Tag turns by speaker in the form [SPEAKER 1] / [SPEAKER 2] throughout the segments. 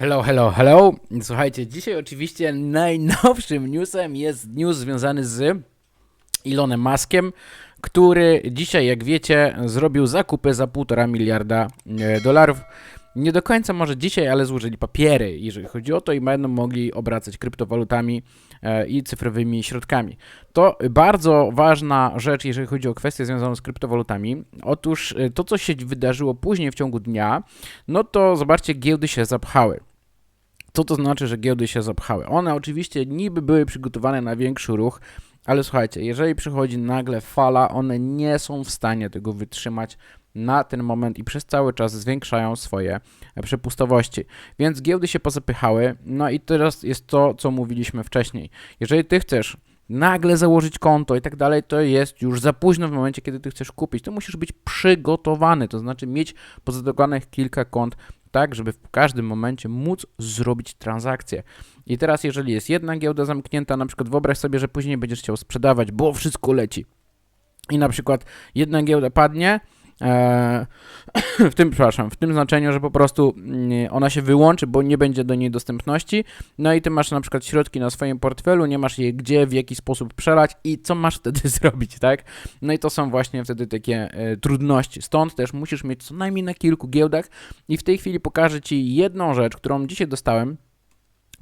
[SPEAKER 1] Hello, hello, hello. Słuchajcie, dzisiaj oczywiście najnowszym newsem jest news związany z Elonem Muskiem, który dzisiaj, jak wiecie, zrobił zakupy za 1,5 miliarda e, dolarów. Nie do końca może dzisiaj, ale złożyli papiery, jeżeli chodzi o to, i będą mogli obracać kryptowalutami e, i cyfrowymi środkami. To bardzo ważna rzecz, jeżeli chodzi o kwestię związaną z kryptowalutami. Otóż e, to, co się wydarzyło później w ciągu dnia, no to zobaczcie, giełdy się zapchały. Co to znaczy, że giełdy się zapchały? One oczywiście niby były przygotowane na większy ruch, ale słuchajcie, jeżeli przychodzi nagle fala, one nie są w stanie tego wytrzymać na ten moment i przez cały czas zwiększają swoje przepustowości. Więc giełdy się pozapychały. No i teraz jest to, co mówiliśmy wcześniej. Jeżeli ty chcesz nagle założyć konto i tak dalej, to jest już za późno w momencie, kiedy ty chcesz kupić. To musisz być przygotowany, to znaczy mieć pozadokłanych kilka kont tak, żeby w każdym momencie móc zrobić transakcję. I teraz, jeżeli jest jedna giełda zamknięta, na przykład wyobraź sobie, że później będziesz chciał sprzedawać, bo wszystko leci. I na przykład jedna giełda padnie, w tym, przepraszam, w tym znaczeniu, że po prostu mm, ona się wyłączy, bo nie będzie do niej dostępności, no i ty masz na przykład środki na swoim portfelu, nie masz je gdzie, w jaki sposób przelać i co masz wtedy zrobić, tak? No i to są właśnie wtedy takie e, trudności. Stąd też musisz mieć co najmniej na kilku giełdach i w tej chwili pokażę Ci jedną rzecz, którą dzisiaj dostałem.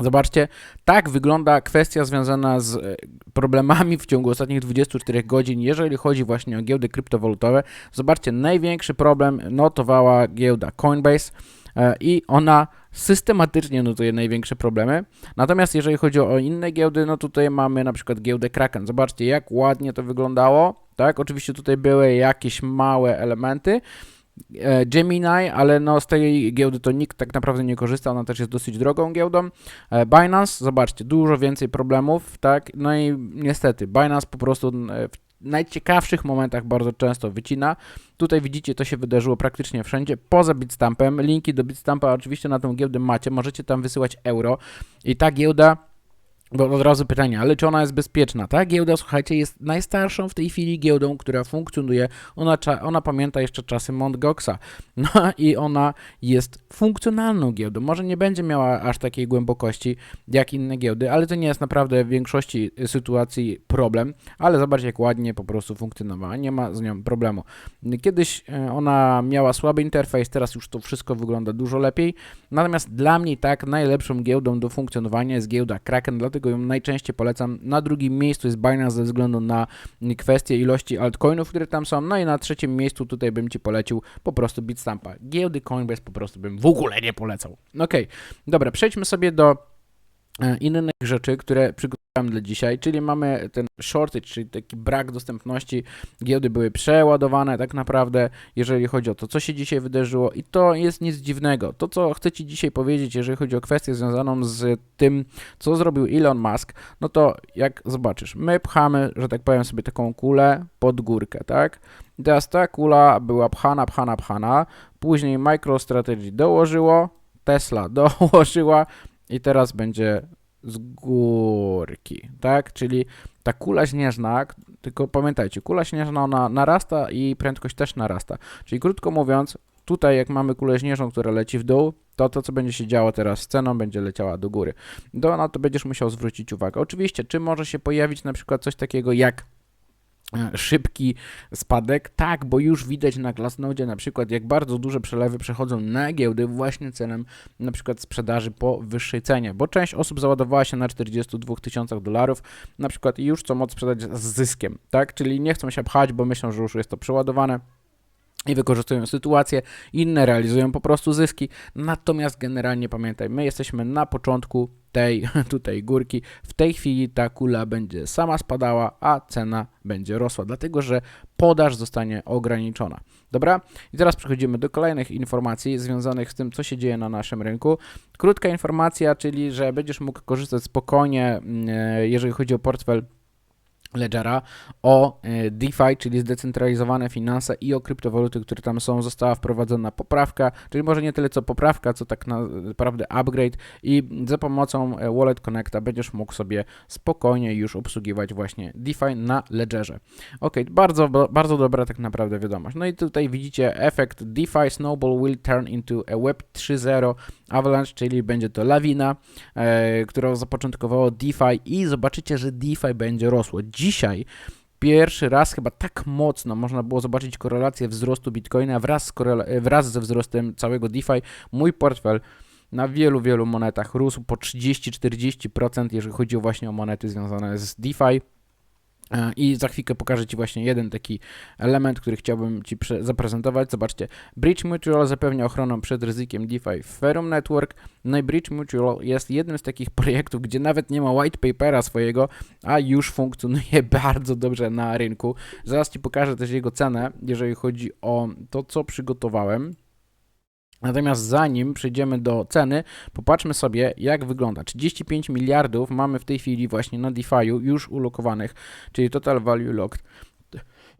[SPEAKER 1] Zobaczcie, tak wygląda kwestia związana z e, problemami w ciągu ostatnich 24 godzin, jeżeli chodzi właśnie o giełdy kryptowalutowe. Zobaczcie, największy problem notowała giełda Coinbase e, i ona systematycznie notuje największe problemy. Natomiast jeżeli chodzi o inne giełdy, no tutaj mamy na przykład giełdę Kraken. Zobaczcie, jak ładnie to wyglądało. Tak, oczywiście tutaj były jakieś małe elementy, Gemini, ale no z tej giełdy to nikt tak naprawdę nie korzysta, ona też jest dosyć drogą giełdą. E, Binance, zobaczcie, dużo więcej problemów, tak, no i niestety Binance po prostu e, w najciekawszych momentach bardzo często wycina. Tutaj widzicie, to się wydarzyło praktycznie wszędzie, poza Bitstampem. Linki do Bitstampa oczywiście na tę giełdę macie, możecie tam wysyłać euro i ta giełda bo od razu pytanie, ale czy ona jest bezpieczna? Ta giełda, słuchajcie, jest najstarszą w tej chwili giełdą, która funkcjonuje. Ona, ona pamięta jeszcze czasy Mt. Goxa. No i ona jest funkcjonalną giełdą. Może nie będzie miała aż takiej głębokości jak inne giełdy, ale to nie jest naprawdę w większości sytuacji problem. Ale zobaczcie, jak ładnie po prostu funkcjonowała. Nie ma z nią problemu. Kiedyś e, ona miała słaby interfejs, teraz już to wszystko wygląda dużo lepiej. Natomiast dla mnie tak najlepszą giełdą do funkcjonowania jest giełda Kraken, dlatego ją najczęściej polecam. Na drugim miejscu jest Binance ze względu na kwestię ilości altcoinów, które tam są. No i na trzecim miejscu tutaj bym Ci polecił po prostu Bitstampa. Giełdy Coinbase po prostu bym w ogóle nie polecał. Okej, dobra, przejdźmy sobie do innych rzeczy, które przygotowałem dla dzisiaj, czyli mamy ten shortage, czyli taki brak dostępności. Giełdy były przeładowane tak naprawdę, jeżeli chodzi o to, co się dzisiaj wydarzyło i to jest nic dziwnego. To, co chcę Ci dzisiaj powiedzieć, jeżeli chodzi o kwestię związaną z tym, co zrobił Elon Musk, no to jak zobaczysz, my pchamy, że tak powiem sobie taką kulę pod górkę, tak? I teraz ta kula była pchana, pchana, pchana, później MicroStrategy dołożyło, Tesla dołożyła i teraz będzie z górki, tak? Czyli ta kula śnieżna, tylko pamiętajcie, kula śnieżna ona narasta i prędkość też narasta. Czyli krótko mówiąc, tutaj jak mamy kulę śnieżną, która leci w dół, to to, co będzie się działo teraz z ceną, będzie leciała do góry. Do na to będziesz musiał zwrócić uwagę. Oczywiście, czy może się pojawić na przykład coś takiego jak szybki spadek? Tak, bo już widać na Glassnode na przykład, jak bardzo duże przelewy przechodzą na giełdy właśnie celem na przykład sprzedaży po wyższej cenie, bo część osób załadowała się na 42 tysiącach dolarów na przykład i już chcą sprzedać z zyskiem, tak? Czyli nie chcą się pchać, bo myślą, że już jest to przeładowane i wykorzystują sytuację, inne realizują po prostu zyski. Natomiast generalnie pamiętaj, my jesteśmy na początku tej tutaj górki. W tej chwili ta kula będzie sama spadała, a cena będzie rosła, dlatego że podaż zostanie ograniczona. Dobra? I teraz przechodzimy do kolejnych informacji związanych z tym, co się dzieje na naszym rynku. Krótka informacja, czyli że będziesz mógł korzystać spokojnie, mm, e, jeżeli chodzi o portfel Ledgera o e, DeFi, czyli zdecentralizowane finanse i o kryptowaluty, które tam są, została wprowadzona poprawka, czyli może nie tyle co poprawka, co tak naprawdę upgrade i za pomocą e, Wallet Connecta będziesz mógł sobie spokojnie już obsługiwać właśnie DeFi na Ledgerze. Ok, bardzo, bardzo dobra tak naprawdę wiadomość. No i tutaj widzicie efekt DeFi Snowball will turn into a Web 3.0 Avalanche, czyli będzie to lawina, e, która zapoczątkowało DeFi i zobaczycie, że DeFi będzie rosło. Dzisiaj pierwszy raz chyba tak mocno można było zobaczyć korelację wzrostu Bitcoina wraz, z korela- wraz ze wzrostem całego DeFi. Mój portfel na wielu, wielu monetach rósł po 30-40%, jeżeli chodzi właśnie o monety związane z DeFi. E, I za chwilkę pokażę Ci właśnie jeden taki element, który chciałbym Ci zaprezentować. Zobaczcie, Bridge Mutual zapewnia ochronę przed ryzykiem DeFi w Ferrum Network. No i Bridge Mutual jest jednym z takich projektów, gdzie nawet nie ma white papera swojego, a już funkcjonuje bardzo dobrze na rynku. Zaraz Ci pokażę też jego cenę, jeżeli chodzi o to, co przygotowałem. Natomiast zanim przejdziemy do ceny, popatrzmy sobie, jak wygląda. 35 miliardów mamy w tej chwili właśnie na DeFi'u już ulokowanych, czyli Total Value Locked.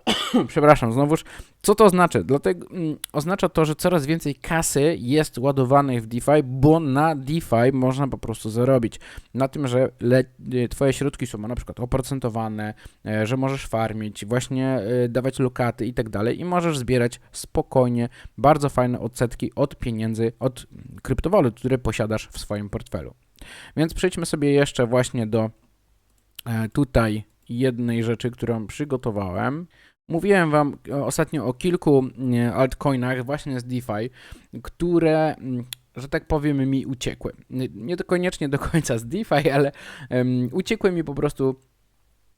[SPEAKER 1] Przepraszam, znowuż. Co to oznacza? Dlatego mm, oznacza to, że coraz więcej kasy jest ładowanych w DeFi, bo na DeFi można po prostu zarobić. Na tym, że le- y, twoje środki są na przykład oprocentowane, e, że możesz farmić, właśnie e, dawać lokaty i tak dalej i możesz zbierać spokojnie bardzo fajne odsetki od pieniędzy, od kryptowalut, które posiadasz w swoim portfelu. Więc przejdźmy sobie jeszcze właśnie do e, tutaj jednej rzeczy, którą przygotowałem. Mówiłem Wam ostatnio o kilku altcoinach właśnie z DeFi, które, że tak powiem, mi uciekły. Nie- Nie to koniecznie do końca z DeFi, ale em, uciekły mi po prostu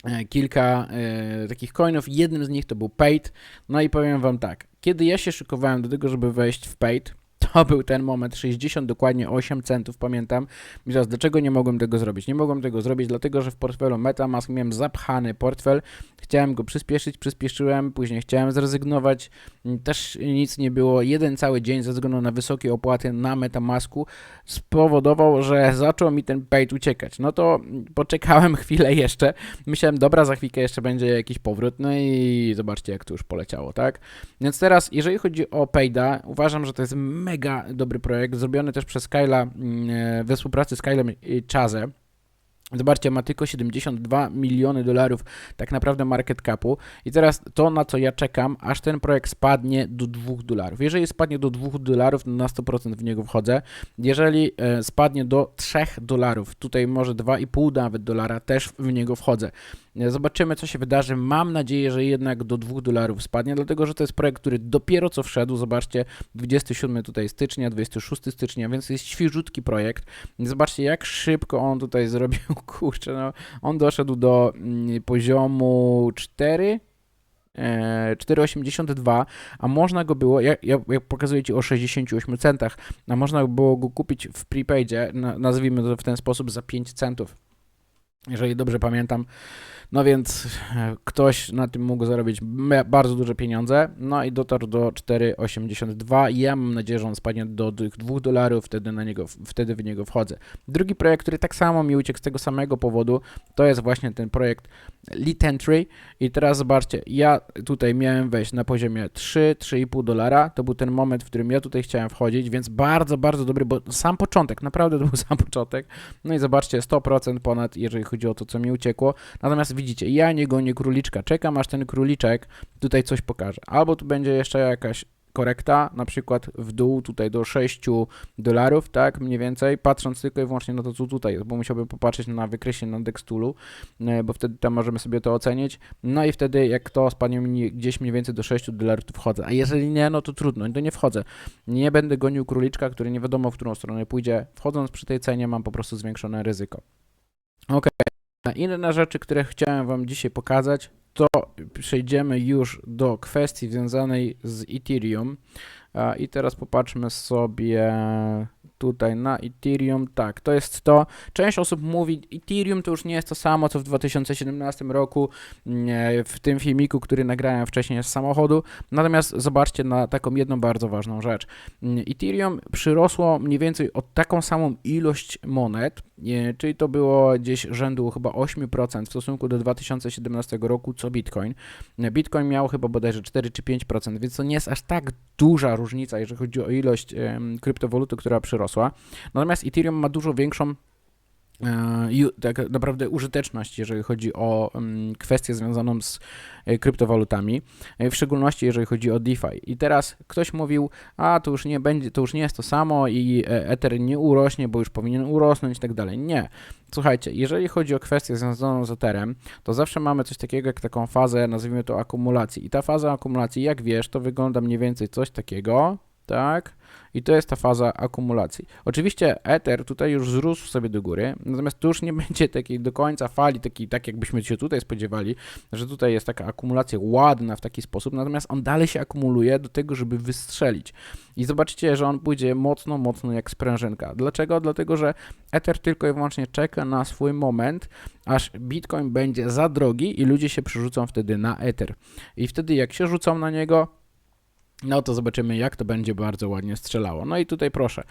[SPEAKER 1] e, kilka e, takich coinów. Jednym z nich to był Paid. No i powiem Wam tak, kiedy ja się szykowałem do tego, żeby wejść w Paid, to był ten moment, 60 dokładnie 8 centów, pamiętam. I teraz, dlaczego nie mogłem tego zrobić? Nie mogłem tego zrobić, dlatego że w portfelu MetaMask miałem zapchany portfel, chciałem go przyspieszyć, przyspieszyłem, później chciałem zrezygnować, też nic nie było. Jeden cały dzień ze względu na wysokie opłaty na Metamasku spowodował, że zaczął mi ten paid uciekać. No to poczekałem chwilę jeszcze, myślałem, dobra, za chwilkę jeszcze będzie jakiś powrót, no i zobaczcie, jak to już poleciało, tak? Więc teraz, jeżeli chodzi o Payda, uważam, że to jest mega dobry projekt, zrobiony też przez Kyla mm, e, we współpracy z Kylem i Chaze. Zobaczcie, ma tylko 72 miliony dolarów tak naprawdę market capu. I teraz to, na co ja czekam, aż ten projekt spadnie do 2 dolarów. Jeżeli spadnie do 2 dolarów, to na 100% w niego wchodzę. Jeżeli e, spadnie do 3 dolarów, tutaj może 2,5 nawet dolara, też w niego wchodzę. E, Zobaczymy, co się wydarzy. Mam nadzieję, że jednak do 2 dolarów spadnie, dlatego że to jest projekt, który dopiero co wszedł. Zobaczcie, 27 tutaj stycznia, 26 stycznia, więc jest świeżutki projekt. Zobaczcie, jak szybko on tutaj zrobił. Kurczę, no, on doszedł do mm, poziomu 4. e, 4,82, a można go było, ja, ja, ja pokazuję Ci o 68 centach, a można było go kupić w prepaidzie, na, nazwijmy to w ten sposób, za 5 centów jeżeli dobrze pamiętam. No więc e, ktoś na tym mógł zarobić bardzo duże pieniądze, no i dotarł do 4,82 i ja mam nadzieję, że on spadnie do tych 2 dolarów, wtedy, na niego, wtedy w niego wchodzę. Drugi projekt, który tak samo mi uciekł z tego samego powodu, to jest właśnie ten projekt Lead Entry i teraz zobaczcie, ja tutaj miałem wejść na poziomie 3-3,5 dolara, to był ten moment, w którym ja tutaj chciałem wchodzić, więc bardzo, bardzo dobry, bo sam początek, naprawdę to był sam początek, no i zobaczcie, 100% ponad, jeżeli chodzi o to, co mi uciekło. Natomiast widzicie, ja nie gonię króliczka. Czekam, aż ten króliczek tutaj coś pokaże. Albo tu będzie jeszcze jakaś korekta, na przykład w dół tutaj do 6 dolarów, tak, mniej więcej, patrząc tylko i wyłącznie na to, co tutaj jest, bo musiałbym popatrzeć na wykresie na Dextoolu, e, bo wtedy tam możemy sobie to ocenić. No i wtedy, jak to spadnie mi gdzieś mniej więcej do 6 dolarów, to wchodzę. A jeżeli nie, no to trudno, to nie wchodzę. Nie będę gonił króliczka, który nie wiadomo, w którą stronę pójdzie. Wchodząc przy tej cenie, mam po prostu zwiększone ryzyko. Ok. Inne rzeczy, które chciałem Wam dzisiaj pokazać, to przejdziemy już do kwestii związanej z Ethereum. I teraz popatrzmy sobie tutaj na Ethereum. Tak, to jest to. Część osób mówi, Ethereum to już nie jest to samo, co w 2017 roku nie, w tym filmiku, który nagrałem wcześniej z samochodu. Natomiast zobaczcie na taką jedną bardzo ważną rzecz. Mm, Ethereum przyrosło mniej więcej o taką samą ilość monet, nie, czyli to było gdzieś rzędu chyba 8% w stosunku do 2017 roku, co Bitcoin. Bitcoin miał chyba bodajże 4 czy 5%, więc to nie jest aż tak duża różnica, jeżeli chodzi o ilość kryptowaluty, która przyrosła. Natomiast Ethereum ma dużo większą e, tak naprawdę użyteczność, jeżeli chodzi o mm, kwestię związaną z e, kryptowalutami, e, w szczególności jeżeli chodzi o DeFi. I teraz ktoś mówił, a to już nie będzie, to już nie jest to samo i Ether nie urośnie, bo już powinien urosnąć i tak dalej. Nie. Słuchajcie, jeżeli chodzi o kwestię związaną z Etherem, to zawsze mamy coś takiego jak taką fazę, nazwijmy to akumulacji. I ta faza akumulacji, jak wiesz, to wygląda mniej więcej coś takiego, tak? I to jest ta faza akumulacji. Oczywiście Ether tutaj już wzrósł sobie do góry, natomiast tu już nie będzie takiej do końca fali, takiej, tak jakbyśmy się tutaj spodziewali, że tutaj jest taka akumulacja ładna w taki sposób, natomiast on dalej się akumuluje do tego, żeby wystrzelić. I zobaczycie, że on pójdzie mocno, mocno jak sprężynka. Dlaczego? Dlatego, że Ether tylko i wyłącznie czeka na swój moment, aż Bitcoin będzie za drogi i ludzie się przerzucą wtedy na Ether. I wtedy jak się rzucą na niego, no to zobaczymy, jak to będzie bardzo ładnie strzelało. No i tutaj proszę,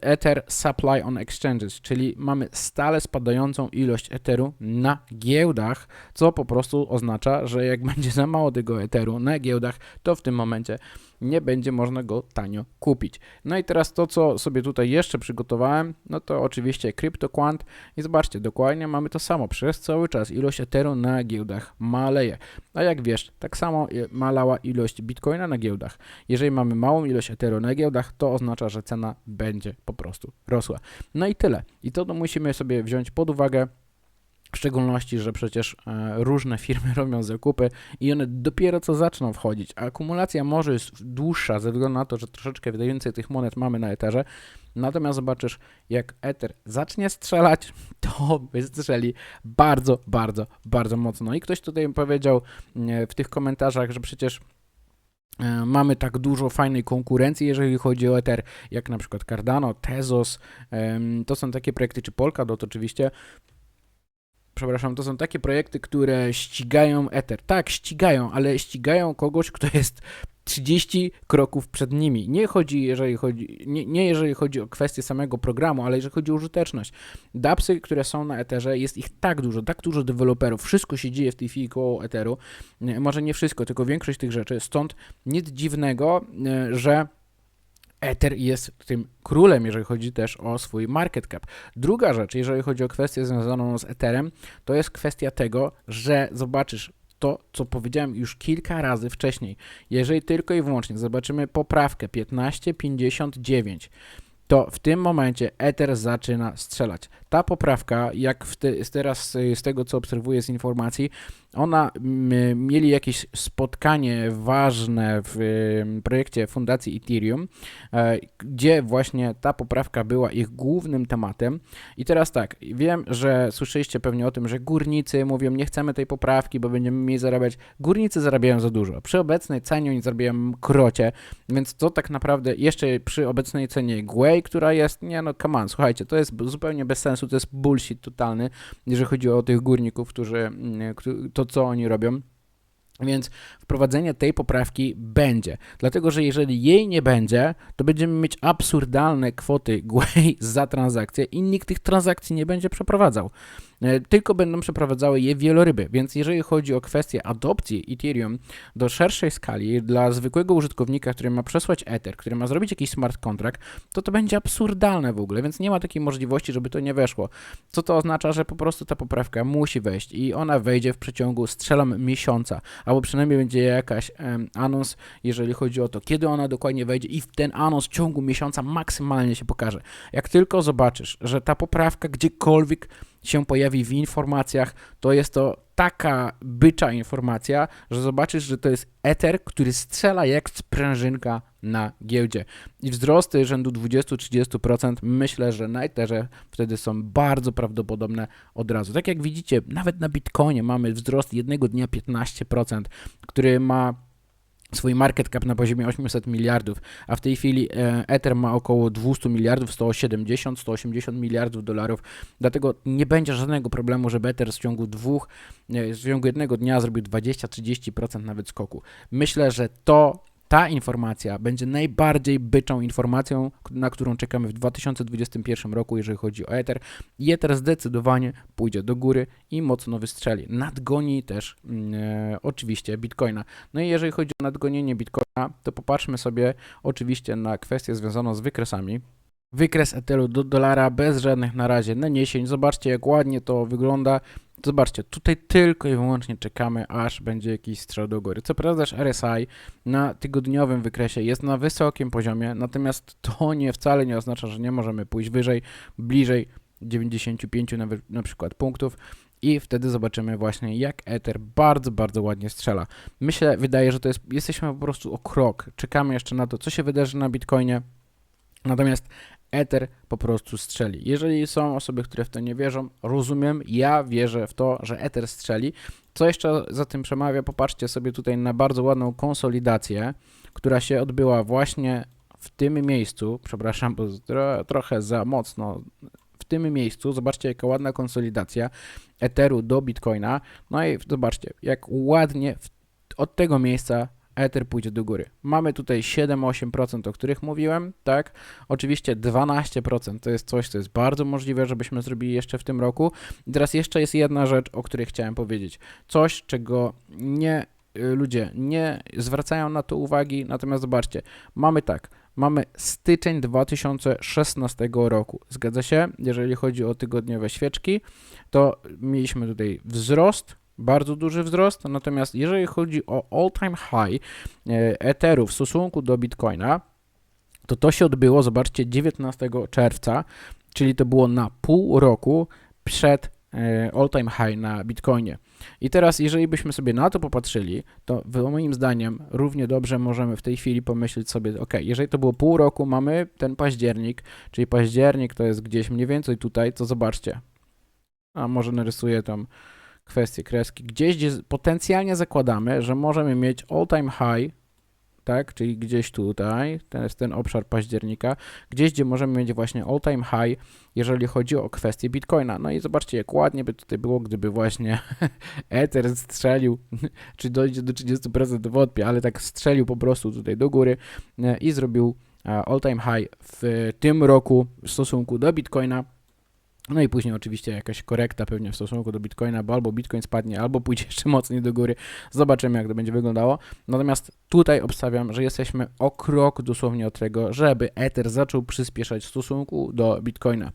[SPEAKER 1] Ether, Supply on Exchanges, czyli mamy stale spadającą ilość Etheru na giełdach, co po prostu oznacza, że jak będzie za mało tego Etheru na giełdach, to w tym momencie nie będzie można go tanio kupić. No i teraz to, co sobie tutaj jeszcze przygotowałem, no to oczywiście CryptoQuant i zobaczcie, dokładnie mamy to samo. Przez cały czas ilość Etheru na giełdach maleje. A jak wiesz, tak samo malała ilość Bitcoina na giełdach. Jeżeli mamy małą ilość Etheru na giełdach, to oznacza, że cena będzie po prostu rosła. No i tyle. I to musimy sobie wziąć pod uwagę. W szczególności, że przecież e, różne firmy robią zakupy i one dopiero co zaczną wchodzić, a akumulacja może jest dłuższa ze względu na to, że troszeczkę więcej tych monet mamy na Etherze. Natomiast zobaczysz, jak Ether zacznie strzelać, to wystrzeli bardzo, bardzo, bardzo mocno. I ktoś tutaj powiedział e, w tych komentarzach, że przecież e, mamy tak dużo fajnej konkurencji, jeżeli chodzi o Ether, jak na przykład Cardano, Tezos, to są takie projekty, czy Polkadot oczywiście, przepraszam, to są takie projekty, które ścigają Ether. Tak, ścigają, ale ścigają kogoś, kto jest 30 kroków przed nimi. Nie chodzi, jeżeli chodzi, nie, nie jeżeli chodzi o kwestię samego programu, ale jeżeli chodzi o użyteczność. Dapsy, które są na Etherze, jest ich tak dużo, tak dużo deweloperów, wszystko się dzieje w tej chwili koło Etheru. Nie, Może nie wszystko, tylko większość tych rzeczy. Stąd nic dziwnego, e, że Ether jest tym królem, jeżeli chodzi też o swój market cap. Druga rzecz, jeżeli chodzi o kwestię związaną z Etherem, to jest kwestia tego, że zobaczysz to, co powiedziałem już kilka razy wcześniej. Jeżeli tylko i wyłącznie zobaczymy poprawkę 1559, to w tym momencie Ether zaczyna strzelać. Ta poprawka, jak te, teraz y, z tego co obserwuję z informacji, ona mieli jakieś spotkanie ważne w y, projekcie Fundacji Ethereum, e, gdzie właśnie ta poprawka była ich głównym tematem. I teraz tak, wiem, że słyszeliście pewnie o tym, że górnicy mówią, nie chcemy tej poprawki, bo będziemy mniej zarabiać. Górnicy zarabiają za dużo. Przy obecnej cenie oni zarabiają krocie, więc to tak naprawdę jeszcze przy obecnej cenie Gwei, która jest, nie no, come on, słuchajcie, to jest zupełnie bez sensu, to jest bullshit totalny, jeżeli chodzi o tych górników, którzy, mm, to co oni robią. Więc wprowadzenie tej poprawki będzie. Dlatego, że jeżeli jej nie będzie, to będziemy mieć absurdalne kwoty Gwei za transakcje i nikt tych transakcji nie będzie przeprowadzał. E, Tylko będą przeprowadzały je wieloryby. Więc jeżeli chodzi o kwestię adopcji Ethereum do szerszej skali dla zwykłego użytkownika, który ma przesłać Ether, który ma zrobić jakiś smart contract, to to będzie absurdalne w ogóle, więc nie ma takiej możliwości, żeby to nie weszło. Co to oznacza, że po prostu ta poprawka musi wejść i ona wejdzie w przeciągu, strzelam, miesiąca, albo przynajmniej będzie jakaś anons, jeżeli chodzi o to, kiedy ona dokładnie wejdzie i w ten anons w ciągu miesiąca maksymalnie się pokaże. Jak tylko zobaczysz, że ta poprawka gdziekolwiek się pojawi w informacjach, to jest to taka bycza informacja, że zobaczysz, że to jest Ether, który strzela jak sprężynka na giełdzie. I wzrosty rzędu 20-30% myślę, że na Etherze wtedy są bardzo prawdopodobne od razu. Tak jak widzicie, nawet na Bitcoinie mamy wzrost jednego dnia 15%, który ma swój market cap na poziomie 800 miliardów, a w tej chwili e, Ether ma około 200 miliardów, 170, 180 miliardów dolarów, dlatego nie będzie żadnego problemu, żeby Ether w ciągu dwóch, e, w ciągu jednego dnia zrobił 20-30% nawet skoku. Myślę, że to ta informacja będzie najbardziej byczą informacją, na którą czekamy w 2021 roku, jeżeli chodzi o Ether. I Ether zdecydowanie pójdzie do góry i mocno wystrzeli. Nadgoni też mm, e, oczywiście Bitcoina. No i jeżeli chodzi o nadgonienie Bitcoina, to popatrzmy sobie oczywiście na kwestię związaną z wykresami. Wykres Etheru do dolara bez żadnych na razie naniesień. Zobaczcie jak ładnie to wygląda. Zobaczcie, tutaj tylko i wyłącznie czekamy, aż będzie jakiś strzał do góry. Co prawda, że RSI na tygodniowym wykresie jest na wysokim poziomie, natomiast to nie wcale nie oznacza, że nie możemy pójść wyżej, bliżej 95 na, na przykład punktów i wtedy zobaczymy właśnie jak Ether bardzo, bardzo ładnie strzela. Myślę, wydaje, że to jest, jesteśmy po prostu o krok, czekamy jeszcze na to, co się wydarzy na Bitcoinie, natomiast Ether po prostu strzeli. Jeżeli są osoby, które w to nie wierzą, rozumiem, ja wierzę w to, że Ether strzeli. Co jeszcze za tym przemawia? Popatrzcie sobie tutaj na bardzo ładną konsolidację, która się odbyła właśnie w tym miejscu. Przepraszam, bo tro, trochę za mocno. W tym miejscu, zobaczcie jaka ładna konsolidacja Etheru do Bitcoina. No i zobaczcie, jak ładnie od tego miejsca Ether pójdzie do góry. Mamy tutaj 7-8%, o których mówiłem, tak? Oczywiście 12% to jest coś, co jest bardzo możliwe, żebyśmy zrobili jeszcze w tym roku. I teraz jeszcze jest jedna rzecz, o której chciałem powiedzieć. Coś, czego nie y, ludzie nie zwracają na to uwagi, natomiast zobaczcie, mamy tak, mamy styczeń 2016 roku. Zgadza się? Jeżeli chodzi o tygodniowe świeczki, to mieliśmy tutaj wzrost, bardzo duży wzrost, natomiast jeżeli chodzi o all-time high e, Etheru w stosunku do Bitcoina, to to się odbyło, zobaczcie, 19 czerwca, czyli to było na pół roku przed e, all-time high na Bitcoinie. I teraz, jeżeli byśmy sobie na to popatrzyli, to moim zdaniem równie dobrze możemy w tej chwili pomyśleć sobie, ok, jeżeli to było pół roku, mamy ten październik, czyli październik to jest gdzieś mniej więcej tutaj, to zobaczcie. A może narysuję tam kwestię kreski. Gdzieś, gdzie potencjalnie zakładamy, że możemy mieć all-time high, tak, czyli gdzieś tutaj, to jest ten obszar października, gdzieś, gdzie możemy mieć właśnie all-time high, jeżeli chodzi o kwestię Bitcoina. No i zobaczcie, jak ładnie by tutaj było, gdyby właśnie Ether strzelił, czy dojdzie do 30% wątpię, ale tak strzelił po prostu tutaj do góry e, i zrobił e, all-time high w tym roku w stosunku do Bitcoina. No i później oczywiście jakaś korekta pewnie w stosunku do Bitcoina, bo albo Bitcoin spadnie, albo pójdzie jeszcze mocniej do góry. Zobaczymy, jak to będzie wyglądało. Natomiast tutaj obstawiam, że jesteśmy o krok dosłownie od tego, żeby Ether zaczął przyspieszać w stosunku do Bitcoina.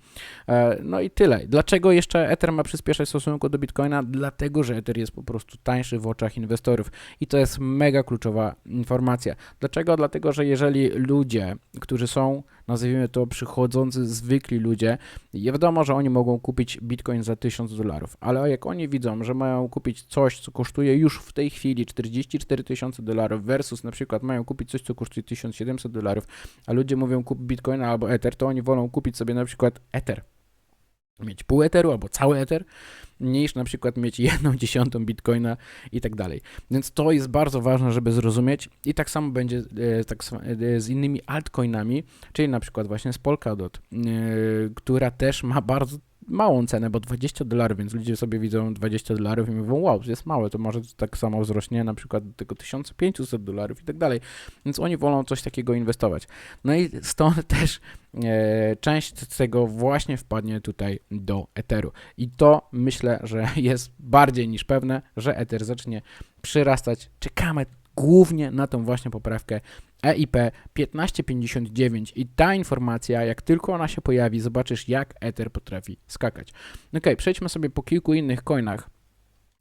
[SPEAKER 1] E, No i tyle. Dlaczego jeszcze Ether ma przyspieszać w stosunku do Bitcoina? Dlatego, że Ether jest po prostu tańszy w oczach inwestorów. I to jest mega kluczowa informacja. Dlaczego? Dlatego, że jeżeli ludzie, którzy są, nazwijmy to, przychodzący zwykli ludzie, i wiadomo, że oni mogą kupić bitcoin za 1000 dolarów, ale jak oni widzą, że mają kupić coś, co kosztuje już w tej chwili 44 tysiące dolarów versus na przykład mają kupić coś, co kosztuje 1700 dolarów, a ludzie mówią kup bitcoina albo ether, to oni wolą kupić sobie na przykład ether. Mieć pół etheru albo cały ether, niż na przykład mieć jedną dziesiątą bitcoina i tak dalej. Więc to jest bardzo ważne, żeby zrozumieć i tak samo będzie e, tak, e, z innymi altcoinami, czyli na przykład właśnie z Polkadot, yy, która też ma bardzo małą cenę, bo 20 dolarów, więc ludzie sobie widzą 20 dolarów i mówią, wow, jest małe, to może tak samo wzrośnie na przykład do tego 1500 dolarów i tak dalej, więc oni wolą coś takiego inwestować. No i stąd też e, część z tego właśnie wpadnie tutaj do Etheru i to myślę, że jest bardziej niż pewne, że Ether zacznie przyrastać. Czekamy głównie na tą właśnie poprawkę EIP 1559 i ta informacja, jak tylko ona się pojawi, zobaczysz jak Ether potrafi skakać. Ok, przejdźmy sobie po kilku innych coinach,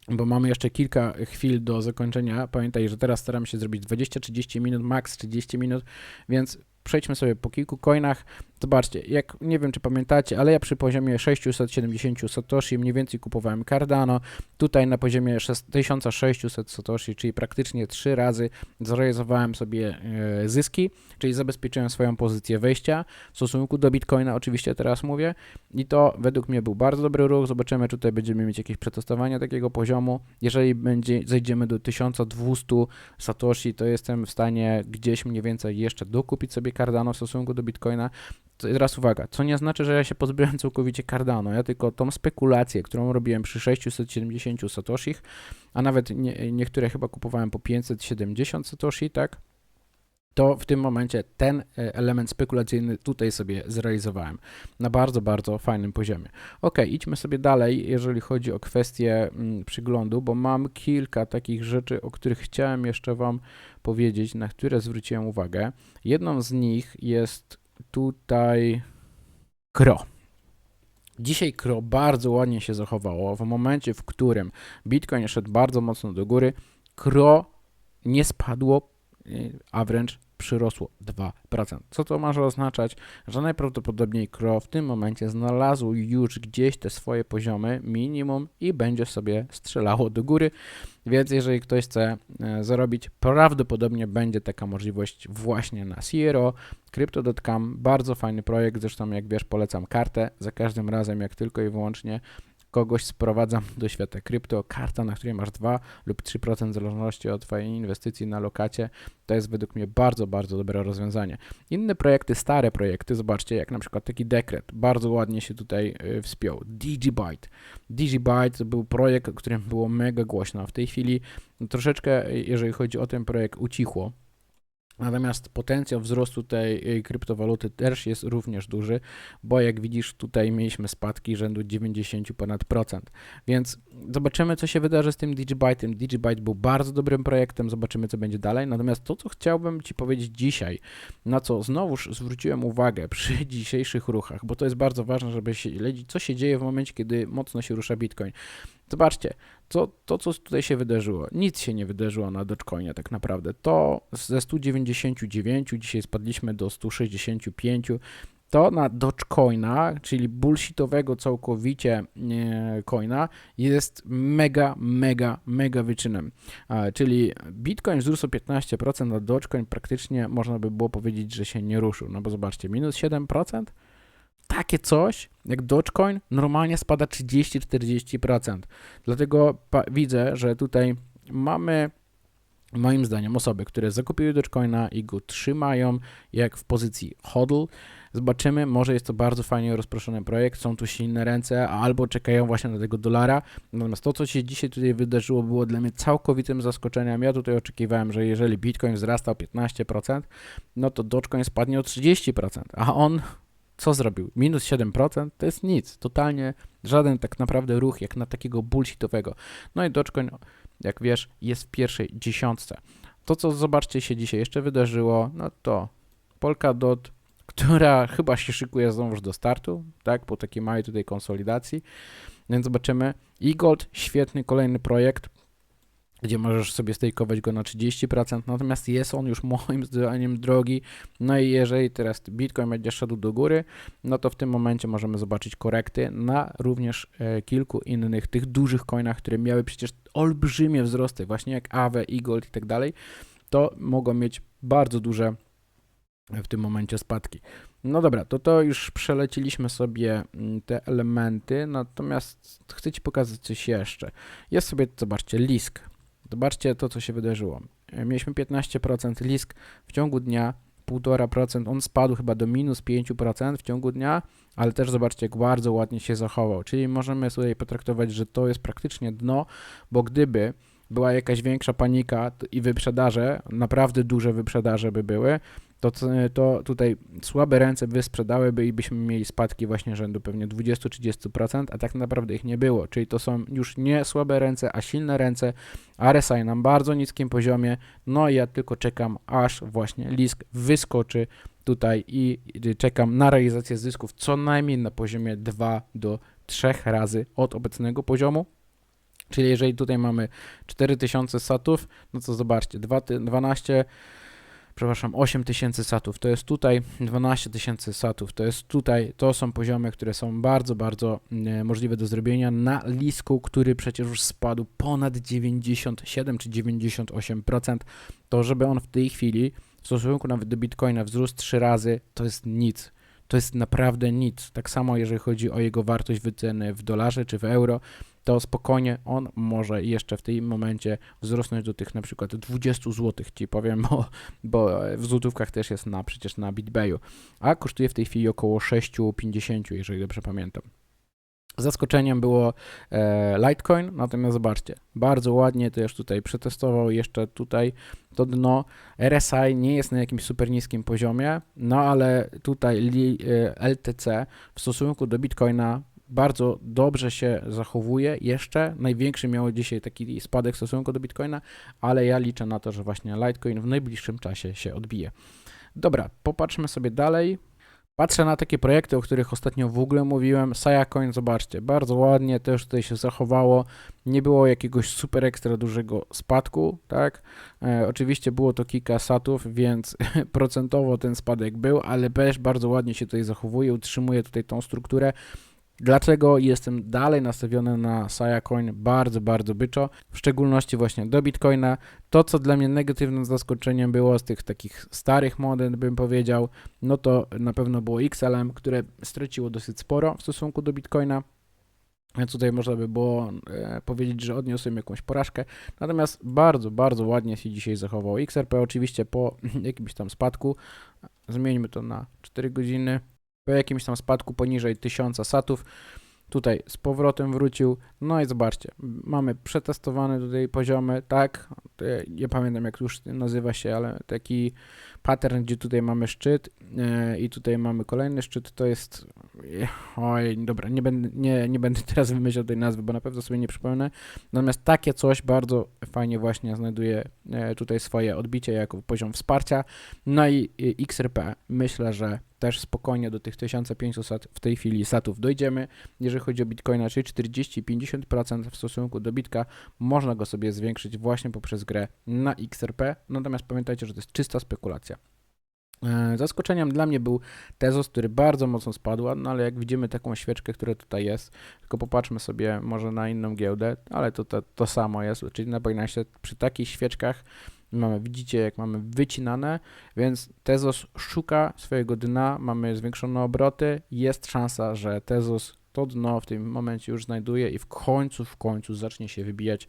[SPEAKER 1] bo mamy jeszcze kilka chwil do zakończenia. Pamiętaj, że teraz staramy się zrobić 20-30 minut, max 30 minut, więc przejdźmy sobie po kilku coinach. Zobaczcie, jak nie wiem czy pamiętacie, ale ja przy poziomie 670 Satoshi mniej więcej kupowałem Cardano. Tutaj na poziomie 6 1600 Satoshi, czyli praktycznie 3 razy zrealizowałem sobie e, zyski, czyli zabezpieczyłem swoją pozycję wejścia w stosunku do Bitcoina, oczywiście teraz mówię. I to według mnie był bardzo dobry ruch. Zobaczymy, czy tutaj będziemy mieć jakieś przetestowania takiego poziomu. Jeżeli będzie, zejdziemy do 1200 Satoshi, to jestem w stanie gdzieś mniej więcej jeszcze dokupić sobie Cardano w stosunku do Bitcoina. Teraz uwaga, co nie znaczy, że ja się pozbyłem całkowicie Cardano, ja tylko tą spekulację, którą robiłem przy 670 Satoshich, a nawet nie, niektóre chyba kupowałem po 570 Satoshi, tak? To w tym momencie ten e, element spekulacyjny tutaj sobie zrealizowałem na bardzo, bardzo fajnym poziomie. Ok, idźmy sobie dalej, jeżeli chodzi o kwestię mm, przyglądu, bo mam kilka takich rzeczy, o których chciałem jeszcze Wam powiedzieć, na które zwróciłem uwagę. Jedną z nich jest tutaj. KRO. Dzisiaj KRO bardzo ładnie się zachowało. W momencie, w którym Bitcoin szedł bardzo mocno do góry, KRO nie spadło, a wręcz przyrosło 2%. Co to może oznaczać? Że najprawdopodobniej KRO w tym momencie znalazło już gdzieś te swoje poziomy minimum i będzie sobie strzelało do góry. Więc jeżeli ktoś chce e, zarobić, prawdopodobnie będzie taka możliwość właśnie na Sierra, Crypto.com, bardzo fajny projekt, zresztą jak wiesz polecam kartę, za każdym razem jak tylko i wyłącznie kogoś sprowadzam do świata krypto, karta, na której masz 2 lub 3% w zależności od Twojej inwestycji na lokacie, to jest według mnie bardzo, bardzo dobre rozwiązanie. Inne projekty, stare projekty, zobaczcie, jak na przykład taki dekret, bardzo ładnie się tutaj y, wspiął. Digibyte. Digibyte to był projekt, o którym było mega głośno. W tej chwili no, troszeczkę, y, jeżeli chodzi o ten projekt, ucichło. Natomiast potencjał wzrostu tej y, kryptowaluty też jest również duży, bo jak widzisz, tutaj mieliśmy spadki rzędu 90 ponad procent. Więc zobaczymy, co się wydarzy z tym Digibyte'em. Digibyte był bardzo dobrym projektem, zobaczymy, co będzie dalej. Natomiast to, co chciałbym Ci powiedzieć dzisiaj, na co znowuż zwróciłem uwagę przy dzisiejszych ruchach, bo to jest bardzo ważne, żeby śledzić, co się dzieje w momencie, kiedy mocno się rusza Bitcoin. Zobaczcie, to, to co tutaj się wydarzyło, nic się nie wydarzyło na Dogecoinie tak naprawdę. To ze 199 dzisiaj spadliśmy do 165. To na Dogecoina, czyli bullshitowego całkowicie e, coina, jest mega, mega, mega wyczynem. Czyli Bitcoin wzrósł o 15%, a Dogecoin praktycznie można by było powiedzieć, że się nie ruszył. No bo zobaczcie, minus 7%, takie coś jak Dogecoin normalnie spada 30-40%. Dlatego widzę, że tutaj mamy moim zdaniem osoby, które zakupiły Dogecoina i go trzymają jak w pozycji hodl. Zobaczymy, może jest to bardzo fajnie rozproszony projekt, są tu silne ręce, albo czekają właśnie na tego dolara. Natomiast to, co się dzisiaj tutaj wydarzyło, było dla mnie całkowitym zaskoczeniem. Ja tutaj oczekiwałem, że jeżeli Bitcoin wzrasta o 15%, no to Dogecoin spadnie o 30%, a on co zrobił? Minus 7% to jest nic, totalnie żaden tak naprawdę ruch jak na takiego bullshitowego. No i Dogecoin, jak wiesz, jest w pierwszej dziesiątce. To, co zobaczcie się dzisiaj jeszcze wydarzyło, no to Polkadot, która chyba się szykuje znowuż do startu, tak, po takiej małej tutaj konsolidacji, więc zobaczymy. E-Gold, świetny kolejny projekt, gdzie możesz sobie stejkować go na 30%, natomiast jest on już moim zdaniem drogi. No i jeżeli teraz Bitcoin będzie szedł do góry, no to w tym momencie możemy zobaczyć korekty na również e, kilku innych tych dużych coinach, które miały przecież olbrzymie wzrosty, właśnie jak Aave, Eagle i tak dalej, to mogą mieć bardzo duże w tym momencie spadki. No dobra, to to już przeleciliśmy sobie mm, te elementy, natomiast chcę Ci pokazać coś jeszcze. Jest sobie, zobaczcie, Lisk. Zobaczcie to, co się wydarzyło. E, mieliśmy 15% lisk w ciągu dnia, 1,5%, on spadł chyba do minus 5% w ciągu dnia, ale też zobaczcie, jak bardzo ładnie się zachował. Czyli możemy tutaj potraktować, że to jest praktycznie dno, bo gdyby była jakaś większa panika i wyprzedaże, naprawdę duże wyprzedaże by były, to, to tutaj słabe ręce wysprzedałyby i byśmy mieli spadki właśnie rzędu pewnie 20-30%, a tak naprawdę ich nie było. Czyli to są już nie słabe ręce, a silne ręce. RSI na bardzo niskim poziomie. No i ja tylko czekam, aż właśnie Lisk wyskoczy tutaj i czekam na realizację zysków co najmniej na poziomie 2 do 3 razy od obecnego poziomu. Czyli jeżeli tutaj mamy 4000 satów, no to zobaczcie, 12 przepraszam, 8000 satów, to jest tutaj 12 tysięcy satów, to jest tutaj, to są poziomy, które są bardzo, bardzo e, możliwe do zrobienia na lisku, który przecież już spadł ponad 97 czy 98%, to żeby on w tej chwili w stosunku nawet do Bitcoina wzrósł 3 razy, to jest nic. To jest naprawdę nic. Tak samo jeżeli chodzi o jego wartość wyceny w dolarze czy w euro, to spokojnie on może jeszcze w tym momencie wzrosnąć do tych na przykład 20 zł, ci powiem, bo, bo w złotówkach też jest na przecież na BitBayu, a kosztuje w tej chwili około 6,50, jeżeli dobrze pamiętam. Zaskoczeniem było e, Litecoin, natomiast zobaczcie, bardzo ładnie to już tutaj przetestował jeszcze tutaj to dno. RSI nie jest na jakimś super niskim poziomie, no ale tutaj li, e, LTC w stosunku do Bitcoina bardzo dobrze się zachowuje jeszcze. Największy miał dzisiaj taki spadek w stosunku do Bitcoina, ale ja liczę na to, że właśnie Litecoin w najbliższym czasie się odbije. Dobra, popatrzmy sobie dalej. Patrzę na takie projekty, o których ostatnio w ogóle mówiłem. Sayacoin, zobaczcie, bardzo ładnie też tutaj się zachowało. Nie było jakiegoś super ekstra dużego spadku, tak? E, oczywiście było to kilka satów, więc procentowo ten spadek był, ale też bardzo ładnie się tutaj zachowuje, utrzymuje tutaj tą strukturę. Dlaczego jestem dalej nastawiony na Sayacoin bardzo, bardzo byczo, w szczególności właśnie do Bitcoina. To, co dla mnie negatywnym zaskoczeniem było z tych takich starych monet, bym powiedział, no to na pewno było XLM, które straciło dosyć sporo w stosunku do Bitcoina. Więc tutaj można by było e, powiedzieć, że odniosłem jakąś porażkę. Natomiast bardzo, bardzo ładnie się dzisiaj zachował XRP. Oczywiście po jakimś tam spadku, zmieńmy to na 4 godziny, po jakimś tam spadku poniżej 1000 satów. Tutaj z powrotem wrócił. No i zobaczcie, mamy przetestowane tutaj poziomy, tak? To Nie pamiętam jak już nazywa się, ale taki pattern, gdzie tutaj mamy szczyt e, i tutaj mamy kolejny szczyt, to jest. Oj, dobra, nie będę, nie, nie będę teraz wymyślał tej nazwy, bo na pewno sobie nie przypomnę. Natomiast takie coś bardzo fajnie właśnie znajduje e, tutaj swoje odbicie jako poziom wsparcia. No i XRP myślę, że też spokojnie do tych 1500 w tej chwili satów dojdziemy. Jeżeli chodzi o Bitcoina, czyli 40-50% w stosunku do Bitka, można go sobie zwiększyć właśnie poprzez grę na XRP. Natomiast pamiętajcie, że to jest czysta spekulacja. E, Zaskoczeniem dla mnie był Tezos, który bardzo mocno spadł, no ale jak widzimy taką świeczkę, która tutaj jest, tylko popatrzmy sobie może na inną giełdę, ale to, to, to samo jest, czyli na Binance przy takich świeczkach mamy, widzicie jak mamy wycinane, więc Tezos szuka swojego dna, mamy zwiększone obroty, jest szansa, że Tezos to dno w tym momencie już znajduje i w końcu, w końcu zacznie się wybijać,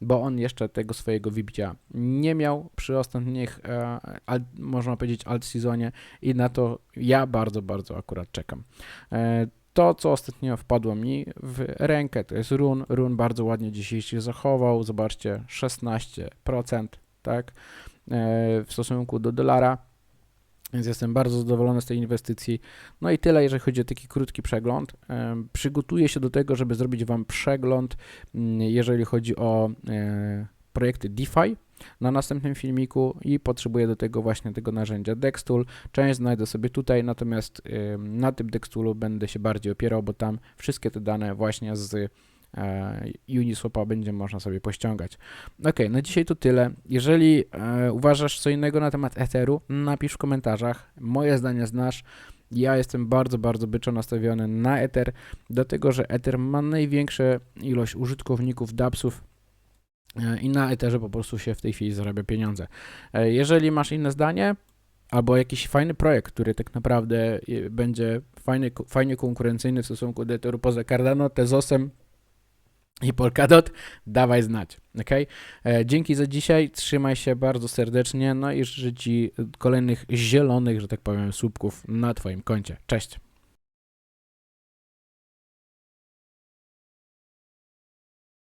[SPEAKER 1] bo on jeszcze tego swojego wybicia nie miał przy ostatnich, e, al, można powiedzieć, alt sezonie i na to ja bardzo, bardzo akurat czekam. E, to, co ostatnio wpadło mi w rękę, to jest run. Run bardzo ładnie dzisiaj się zachował. Zobaczcie, 16%, tak, e, w stosunku do dolara. Więc jestem bardzo zadowolony z tej inwestycji. No i tyle, jeżeli chodzi o taki krótki przegląd. Em, Przygotuję się do tego, żeby zrobić Wam przegląd, mm, jeżeli chodzi o e, projekty DeFi na następnym filmiku i potrzebuję do tego właśnie tego narzędzia Dextool. Część znajdę sobie tutaj, natomiast na tym Dextoolu będę się bardziej opierał, bo tam wszystkie te dane właśnie z e, Uniswapa będzie można sobie pościągać. Ok, na dzisiaj to tyle. Jeżeli e, uważasz co innego na temat Etheru, napisz w komentarzach. Moje zdanie znasz. Ja jestem bardzo, bardzo byczo nastawiony na Ether, dlatego że Ether ma największą ilość użytkowników dAppsów e, i na Etherze po prostu się w tej chwili zarabia pieniądze. E, Jeżeli masz inne zdanie, albo jakiś fajny projekt, który tak naprawdę e, będzie fajny, fajnie konkurencyjny w stosunku do Etheru poza Cardano, Tezosem, i Polkadot, dawaj znać, ok? Dzięki za dzisiaj, trzymaj się bardzo serdecznie, no i życzę Ci kolejnych zielonych, że tak powiem, słupków na Twoim koncie. Cześć!